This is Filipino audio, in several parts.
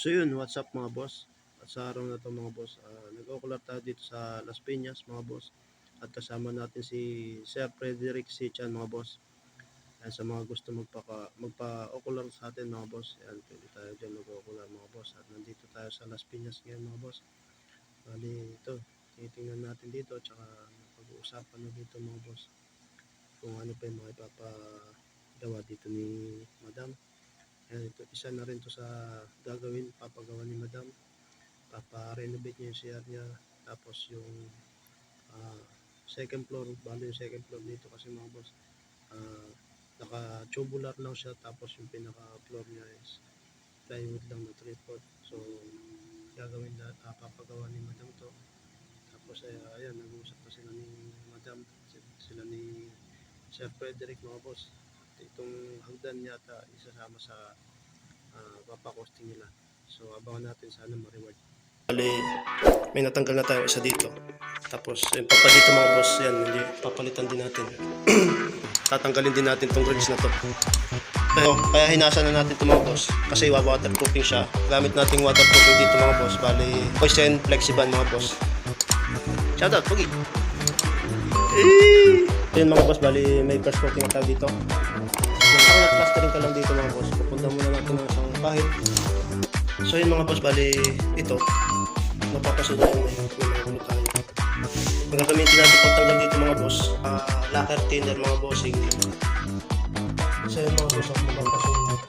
So yun, what's up mga boss? At sa araw na to mga boss, uh, nag-ocular tayo dito sa Las Piñas mga boss. At kasama natin si Sir Frederick Sichan mga boss. Ayan, sa mga gusto magpaka, magpa-ocular sa atin mga boss. Ayan, pwede tayo dyan mag-ocular mga boss. At nandito tayo sa Las Piñas ngayon mga boss. Bali ito, titingnan natin dito. Tsaka pag-uusapan na dito mga boss. Kung ano pa yung mga ipapagawa dito ni Madam. Ayan, ito, isa na rin to sa gagawin, papagawa ni Madam. Papa-renovate niya yung CR niya. Tapos yung ah, second floor, bali yung second floor dito kasi mga boss. ah, naka-tubular lang siya. Tapos yung pinaka-floor niya is plywood lang na 3 foot. So, gagawin na, ah, papagawa ni Madam to. Tapos, ay, ayan, nag-uusap pa sila ni Madam, si- sila ni Sir Frederick, mga boss. Itong hagdan yata isasama sa uh, papakosting nila. So, abangan natin sana ma-reward. Bali, may natanggal na tayo isa dito. Tapos, yung papa dito mga boss, yan, hindi, papalitan din natin. Tatanggalin din natin tong grills na to. Pero, kaya hinasa na natin ito mga boss. Kasi waterproofing siya. Gamit nating waterproofing dito mga boss. Bali, Poison Flexiban mga boss. Shoutout, Pugi! Yun mga boss, bali may first coating na tayo dito. Yung parang nag-plastering ka lang dito mga boss. Pupunta muna natin ng isang pahit. So yun mga boss, bali ito. Mapapasunod na yun. May mga gulo tayo. Gagamitin natin pagtanggal dito mga boss. ah lacquer thinner mga bossing. So yun mga boss, ang mapapasunod.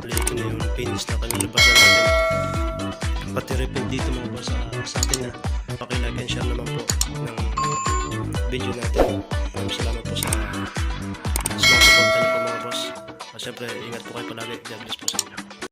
Bali ito na yung finish na kami labasan natin. Pati repeat dito mga boss sa, sa atin na video natin. Maraming salamat po sa mga suporta niyo po mga boss. At syempre, ingat po kayo palagi. God bless po sa inyo.